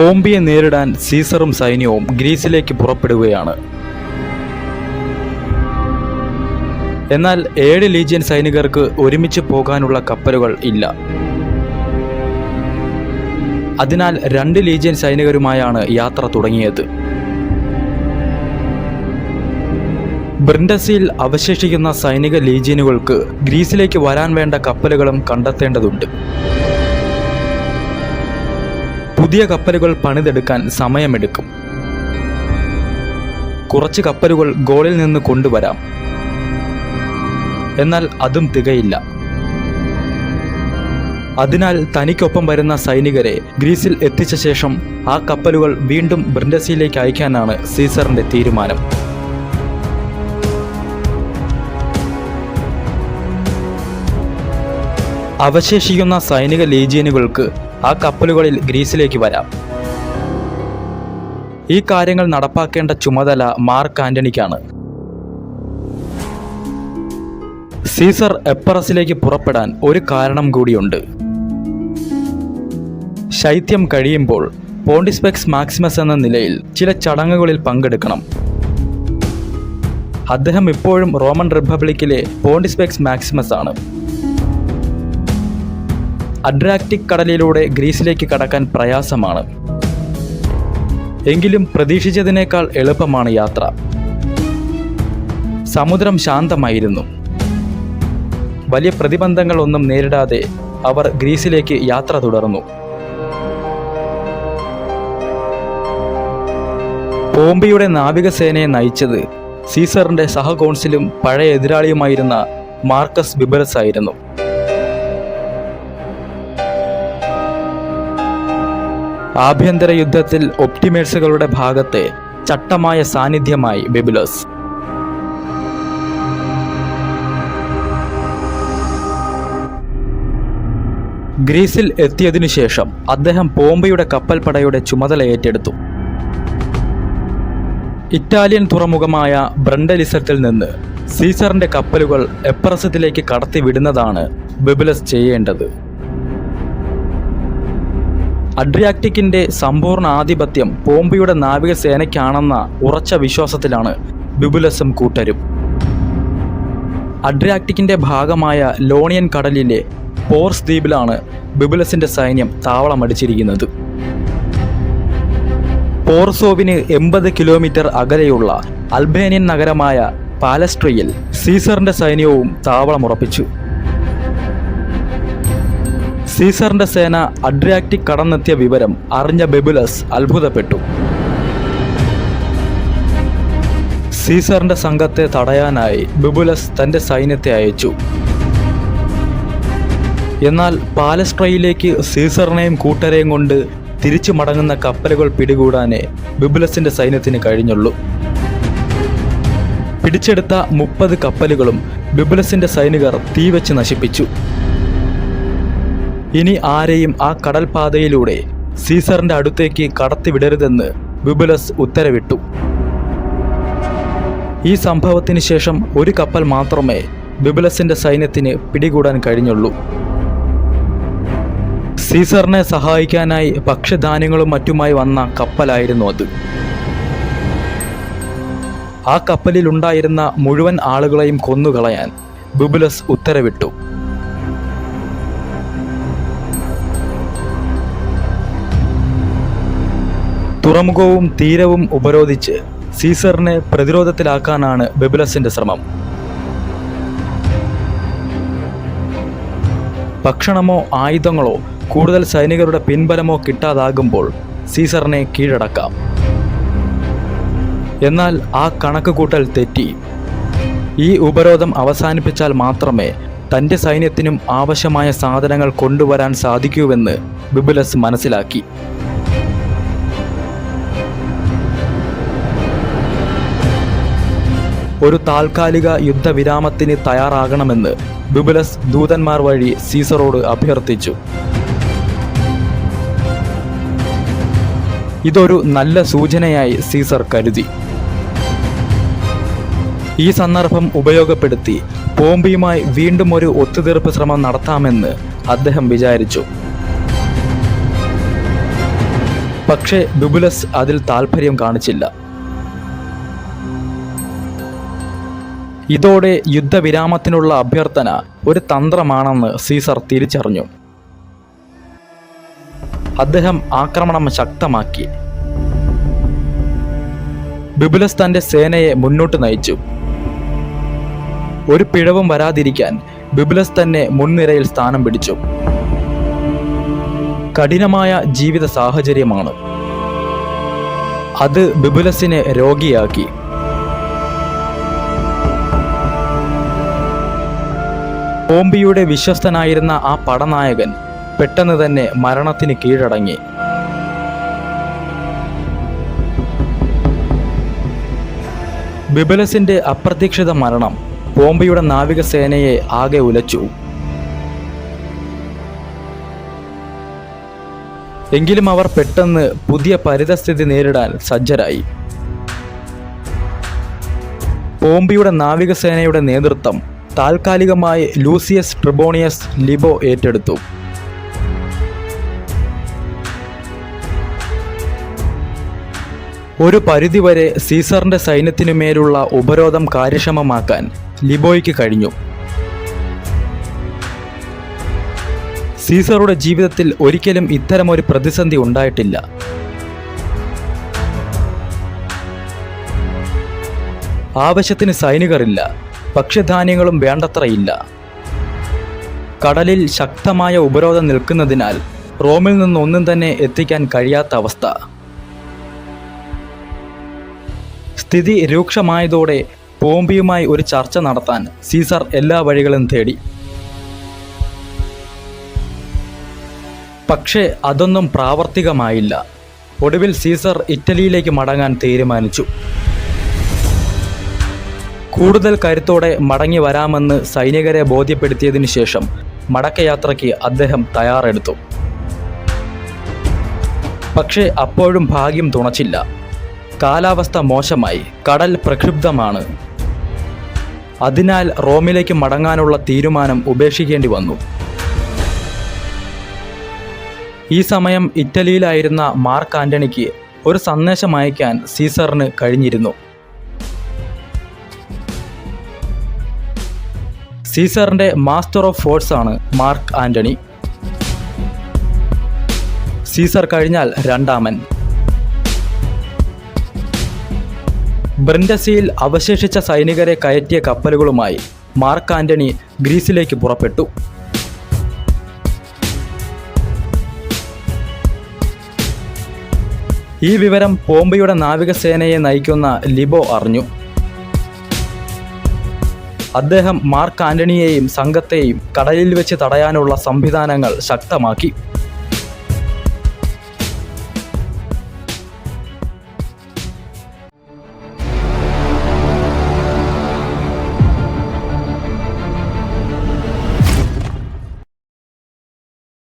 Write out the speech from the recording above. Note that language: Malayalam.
പോംബിയെ നേരിടാൻ സീസറും സൈന്യവും ഗ്രീസിലേക്ക് പുറപ്പെടുകയാണ്. എന്നാൽ ഏഴ് ലീജിയൻ സൈനികർക്ക് ഒരുമിച്ച് പോകാനുള്ള കപ്പലുകൾ ഇല്ല. അതിനാൽ രണ്ട് ലീജിയൻ സൈനികരുമായാണ് യാത്ര തുടങ്ങിയത്. ബ്രിൻഡസിൽ അവശേഷിക്കുന്ന സൈനിക ലീജിയനുകൾക്ക് ഗ്രീസിലേക്ക് വരാൻ വേണ്ട കപ്പലുകളും കണ്ടെത്തേണ്ടതുണ്ട്. പുതിയ കപ്പലുകൾ പണിതെടുക്കാൻ സമയമെടുക്കും. കുറച്ച് കപ്പലുകൾ ഗോളിൽ നിന്ന് കൊണ്ടുവരാം. എന്നാൽ അതും തികയില്ല. അതിനാൽ തനിക്കൊപ്പം വരുന്ന സൈനികരെ ഗ്രീസിൽ എത്തിച്ച ശേഷം ആ കപ്പലുകൾ വീണ്ടും ബ്രിൻഡസിയിലേക്ക് അയക്കാനാണ് സീസറിന്റെ തീരുമാനം. അവശേഷിക്കുന്ന സൈനിക ലീജിയനുകൾക്ക് ആ കപ്പലുകളിൽ ഗ്രീസിലേക്ക് വരാം. ഈ കാര്യങ്ങൾ നടപ്പാക്കേണ്ട ചുമതല മാർക്ക് ആന്റണിക്കാണ്. സീസർ എപ്പറസിലേക്ക് പുറപ്പെടാൻ ഒരു കാരണം കൂടിയുണ്ട്. ശൈത്യം കഴിയുമ്പോൾ പോണ്ടിസ്പെക്സ് മാക്സിമസ് എന്ന നിലയിൽ ചില ചടങ്ങുകളിൽ പങ്കെടുക്കണം. അദ്ദേഹം ഇപ്പോഴും റോമൻ റിപ്പബ്ലിക്കിലെ പോണ്ടിസ്പെക്സ് മാക്സിമസ് ആണ്. അഡ്രാക്റ്റിക് കടലിലൂടെ ഗ്രീസിലേക്ക് കടക്കാൻ പ്രയാസമാണ്. എങ്കിലും പ്രതീക്ഷിച്ചതിനേക്കാൾ എളുപ്പമാണ് യാത്ര. സമുദ്രം ശാന്തമായിരുന്നു. വലിയ പ്രതിബന്ധങ്ങളൊന്നും നേരിടാതെ അവർ ഗ്രീസിലേക്ക് യാത്ര തുടർന്നു. പോംബിയുടെ നാവികസേനയെ നയിച്ചത് സീസറിന്റെ സഹകോൺസിലും പഴയ എതിരാളിയുമായിരുന്ന മാർക്കസ് ബിബറസ് ആയിരുന്നു ആഭ്യന്തര യുദ്ധത്തിൽ ഒപ്റ്റിമേഴ്സുകളുടെ ഭാഗത്തെ ചട്ടമായ സാന്നിധ്യമായി ബിബിലോസ്. ഗ്രീസിൽ എത്തിയതിനു ശേഷം അദ്ദേഹം പോംബയുടെ കപ്പൽപ്പടയുടെ ചുമതല ഏറ്റെടുത്തു. ഇറ്റാലിയൻ തുറമുഖമായ ബ്രണ്ടലിസത്തിൽ നിന്ന് സീസറിന്റെ കപ്പലുകൾ എപ്രസത്തിലേക്ക് കടത്തിവിടുന്നതാണ് ബിബിലസ് ചെയ്യേണ്ടത്. അഡ്രിയാക്റ്റിക്കിന്റെ സമ്പൂർണ ആധിപത്യം പോംബിയുടെ നാവികസേനയ്ക്കാണെന്ന ഉറച്ച വിശ്വാസത്തിലാണ് ബിബുലസും കൂട്ടരും. അഡ്രിയാക്റ്റിക്കിന്റെ ഭാഗമായ ലോണിയൻ കടലിലെ പോർസ് ദ്വീപിലാണ് ബിബുലസിന്റെ സൈന്യം താവളമടിച്ചിരിക്കുന്നത്. പോർസോവിന് എൺപത് കിലോമീറ്റർ അകലെയുള്ള അൽബേനിയൻ നഗരമായ പാലസ്ട്രിയിൽ സീസറിന്റെ സൈന്യവും താവളമുറപ്പിച്ചു. സീസറിന്റെ സേന അഡ്രിയാക്റ്റിക് കടന്നെത്തിയ വിവരം അറിഞ്ഞ ബെബുലസ് അത്ഭുതപ്പെട്ടു. സീസറിന്റെ സംഘത്തെ തടയാനായി ബെബുലസ് തന്റെ സൈന്യത്തെ അയച്ചു. എന്നാൽ പാലസ്ട്രയിലേക്ക് സീസറിനെയും കൂട്ടരെയും കൊണ്ട് തിരിച്ചു മടങ്ങുന്ന കപ്പലുകൾ പിടികൂടാനേ ബിബുലസിന്റെ സൈന്യത്തിന് കഴിഞ്ഞുള്ളൂ. പിടിച്ചെടുത്ത മുപ്പത് കപ്പലുകളും ബിബുലസിന്റെ സൈനികർ തീവച്ച് നശിപ്പിച്ചു. ഇനി ആരെയും ആ കടൽപാതയിലൂടെ സീസറിന്റെ അടുത്തേക്ക് കടത്തിവിടരുതെന്ന് ബിബുലസ് ഉത്തരവിട്ടു. ഈ സംഭവത്തിന് ശേഷം ഒരു കപ്പൽ മാത്രമേ ബിബുലസിന്റെ സൈന്യത്തിന് പിടികൂടാൻ കഴിഞ്ഞുള്ളൂ. സീസറിനെ സഹായിക്കാനായി ഭക്ഷ്യധാന്യങ്ങളും മറ്റുമായി വന്ന കപ്പലായിരുന്നു അത്. ആ കപ്പലിലുണ്ടായിരുന്ന മുഴുവൻ ആളുകളെയും കൊന്നുകളയാൻ ബിബുലസ് ഉത്തരവിട്ടു. തുറമുഖവും തീരവും ഉപരോധിച്ച് സീസറിനെ പ്രതിരോധത്തിലാക്കാനാണ് ബെബുലസിന്റെ ശ്രമം. ഭക്ഷണമോ ആയുധങ്ങളോ കൂടുതൽ സൈനികരുടെ പിൻബലമോ കിട്ടാതാകുമ്പോൾ സീസറിനെ കീഴടക്കാം. എന്നാൽ ആ കണക്ക് കൂട്ടൽ തെറ്റി. ഈ ഉപരോധം അവസാനിപ്പിച്ചാൽ മാത്രമേ തന്റെ സൈന്യത്തിനും ആവശ്യമായ സാധനങ്ങൾ കൊണ്ടുവരാൻ സാധിക്കൂവെന്ന് ബിബുലസ് മനസ്സിലാക്കി. ഒരു താൽക്കാലിക യുദ്ധവിരാമത്തിന് തയ്യാറാകണമെന്ന് ബിബുലസ് ദൂതന്മാർ വഴി സീസറോട് അഭ്യർത്ഥിച്ചു. ഇതൊരു നല്ല സൂചനയായി സീസർ കരുതി. ഈ സന്ദർഭം ഉപയോഗപ്പെടുത്തി പോംബിയുമായി വീണ്ടും ഒരു ഒത്തുതീർപ്പ് ശ്രമം നടത്താമെന്ന് അദ്ദേഹം വിചാരിച്ചു. പക്ഷേ ബിബുലസ് അതിൽ താല്പര്യം കാണിച്ചില്ല. ഇതോടെ യുദ്ധവിരാമത്തിനുള്ള അഭ്യർത്ഥന ഒരു തന്ത്രമാണെന്ന് സീസർ തിരിച്ചറിഞ്ഞു. അദ്ദേഹം ആക്രമണം ശക്തമാക്കി. ബിബുലസ് തന്റെ സേനയെ മുന്നോട്ട് നയിച്ചു. ഒരു പിഴവും വരാതിരിക്കാൻ ബിബുലസ് തന്നെ മുൻനിരയിൽ സ്ഥാനം പിടിച്ചു. കഠിനമായ ജീവിത സാഹചര്യമാണ്. അത് ബിബുലസിനെ രോഗിയാക്കി. ഓംബിയുടെ വിശ്വസ്തനായിരുന്ന ആ പടനായകൻ പെട്ടെന്ന് തന്നെ മരണത്തിന് കീഴടങ്ങി. ബിബലസിന്റെ അപ്രതീക്ഷിത മരണം പോംബിയുടെ നാവികസേനയെ ആകെ ഉലച്ചു. എങ്കിലും അവർ പെട്ടെന്ന് പുതിയ പരിതസ്ഥിതി നേരിടാൻ സജ്ജരായി. പോംബിയുടെ നാവികസേനയുടെ നേതൃത്വം താൽക്കാലികമായി ലൂസിയസ് ട്രിബോണിയസ് ലിബോ ഏറ്റെടുത്തു. ഒരു പരിധിവരെ സീസറിന്റെ സൈന്യത്തിനു മേലുള്ള ഉപരോധം കാര്യക്ഷമമാക്കാൻ ലിബോയ്ക്ക് കഴിഞ്ഞു. സീസറുടെ ജീവിതത്തിൽ ഒരിക്കലും ഇത്തരമൊരു പ്രതിസന്ധി ഉണ്ടായിട്ടില്ല. ആവശ്യത്തിന് സൈനികറില്ല ഭക്ഷ്യധാന്യങ്ങളും വേണ്ടത്രയില്ല. കടലിൽ ശക്തമായ ഉപരോധം നിൽക്കുന്നതിനാൽ റോമിൽ നിന്നൊന്നും തന്നെ എത്തിക്കാൻ കഴിയാത്ത അവസ്ഥ. സ്ഥിതി രൂക്ഷമായതോടെ പോംബിയുമായി ഒരു ചർച്ച നടത്താൻ സീസർ എല്ലാ വഴികളും തേടി. പക്ഷേ അതൊന്നും പ്രാവർത്തികമായില്ല. ഒടുവിൽ സീസർ ഇറ്റലിയിലേക്ക് മടങ്ങാൻ തീരുമാനിച്ചു. കൂടുതൽ കരുത്തോടെ മടങ്ങി വരാമെന്ന് സൈനികരെ ബോധ്യപ്പെടുത്തിയതിനു ശേഷം മടക്കയാത്രയ്ക്ക് അദ്ദേഹം തയ്യാറെടുത്തു. പക്ഷേ അപ്പോഴും ഭാഗ്യം തുണച്ചില്ല. കാലാവസ്ഥ മോശമായി. കടൽ പ്രക്ഷുബ്ധമാണ്. അതിനാൽ റോമിലേക്ക് മടങ്ങാനുള്ള തീരുമാനം ഉപേക്ഷിക്കേണ്ടി വന്നു. ഈ സമയം ഇറ്റലിയിലായിരുന്ന മാർക്ക് ആന്റണിക്ക് ഒരു സന്ദേശം അയക്കാൻ സീസറിന് കഴിഞ്ഞിരുന്നു. സീസറിന്റെ മാസ്റ്റർ ഓഫ് ഫോഴ്സ് ആണ് മാർക്ക് ആന്റണി. സീസർ കഴിഞ്ഞാൽ രണ്ടാമൻ. ബ്രിൻഡസിയിൽ അവശേഷിച്ച സൈനികരെ കയറ്റിയ കപ്പലുകളുമായി മാർക്ക് ആന്റണി ഗ്രീസിലേക്ക് പുറപ്പെട്ടു. ഈ വിവരം പോംബയുടെ നാവികസേനയെ നയിക്കുന്ന ലിബോ അറിഞ്ഞു. അദ്ദേഹം മാർക്ക് ആന്റണിയെയും സംഘത്തെയും കടലിൽ വെച്ച് തടയാനുള്ള സംവിധാനങ്ങൾ ശക്തമാക്കി.